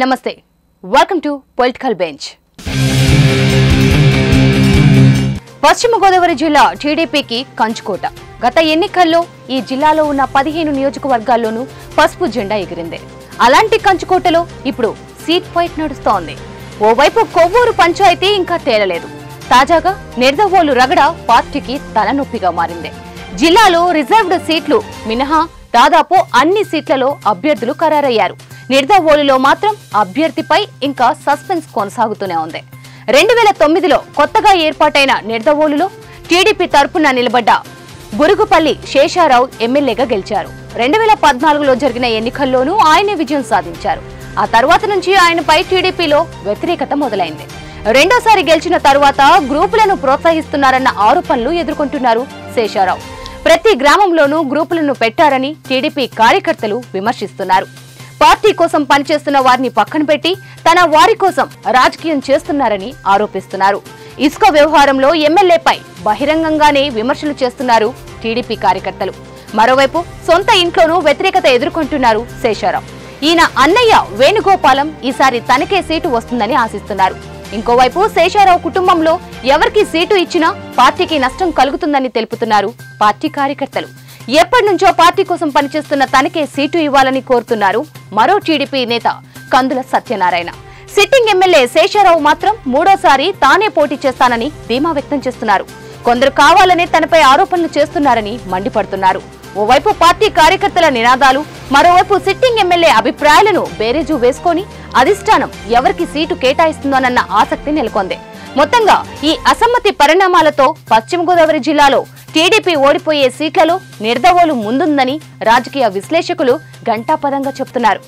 నమస్తే welcome to political bench పశ్చిమ గోదావరి జిల్లా టీడీపీకి కంచుకోట. గత ఎన్నికల్లో ఈ జిల్లాలో ఉన్న పదిహేను నియోజకవర్గాల్లోనూ పసుపు జెండా ఎగిరింది. అలాంటి కంచుకోటలో ఇప్పుడు సీట్ ఫైట్ నడుస్తోంది. ఓవైపు కొవ్వూరు పంచాయతీ ఇంకా తేలలేదు. తాజాగా నిర్దవోలు రగడ పార్టీకి తలనొప్పిగా మారింది. జిల్లాలో రిజర్వ్డ్ సీట్లు మినహా దాదాపు అన్ని సీట్లలో అభ్యర్థులు ఖరారయ్యారు. నిర్దవోలిలో మాత్రం అభ్యర్థిపై ఇంకా సస్పెన్స్ కొనసాగుతూనే ఉంది. రెండు వేల తొమ్మిదిలో కొత్తగా ఏర్పాటైన నిర్దవోలులో టీడీపీ తరపున నిలబడ్డ బురుగుపల్లి శేషారావు ఎమ్మెల్యేగా గెలిచారు. రెండు వేల పద్నాలుగులో జరిగిన ఎన్నికల్లోనూ ఆయనే విజయం సాధించారు. ఆ తర్వాత నుంచి ఆయనపై టీడీపీలో వ్యతిరేకత మొదలైంది. రెండోసారి గెలిచిన తరువాత గ్రూపులను ప్రోత్సహిస్తున్నారన్న ఆరోపణలు ఎదుర్కొంటున్నారు శేషారావు. ప్రతి గ్రామంలోనూ గ్రూపులను పెట్టారని టీడీపీ కార్యకర్తలు విమర్శిస్తున్నారు. పార్టీ కోసం పనిచేస్తున్న వారిని పక్కన పెట్టి తన వారి కోసం రాజకీయం చేస్తున్నారని ఆరోపిస్తున్నారు. ఇసుక వ్యవహారంలో ఎమ్మెల్యేపై బహిరంగంగానే విమర్శలు చేస్తున్నారు టీడీపీ కార్యకర్తలు. మరోవైపు సొంత ఇంట్లోనూ వ్యతిరేకత ఎదుర్కొంటున్నారు శేషారావు ఈయన అన్నయ్య వేణుగోపాలం ఈసారి తనకే సీటు వస్తుందని ఆశిస్తున్నారు. ఇంకోవైపు శేషారావు కుటుంబంలో ఎవరికి సీటు ఇచ్చినా పార్టీకి నష్టం కలుగుతుందని తెలుపుతున్నారు పార్టీ కార్యకర్తలు. ఎప్పటి నుంచో పార్టీ కోసం పనిచేస్తున్న తనకే సీటు ఇవ్వాలని కోరుతున్నారు మరో టీడీపీ నేత కందుల సత్యనారాయణ. సిట్టింగ్ ఎమ్మెల్యే శేషారావు మాత్రం మూడోసారి తానే పోటీ చేస్తానని ధీమా వ్యక్తం చేస్తున్నారు. కొందరు కావాలనే తనపై ఆరోపణలు చేస్తున్నారని మండిపడుతున్నారు. ఓవైపు పార్టీ కార్యకర్తల నినాదాలు మరోవైపు సిట్టింగ్ ఎమ్మెల్యే అభిప్రాయాలను బేరేజు వేసుకొని అధిష్టానం ఎవరికి సీటు కేటాయిస్తుందోనన్న ఆసక్తి నెలకొంది. మొత్తంగా ఈ అసమ్మతి పరిణామాలతో పశ్చిమ గోదావరి జిల్లాలో టీడీపీ ఓడిపోయే సీట్లలో నిర్దవోలు ముందుందని రాజకీయ విశ్లేషకులు ఘంటాపదంగా చెప్తున్నారు.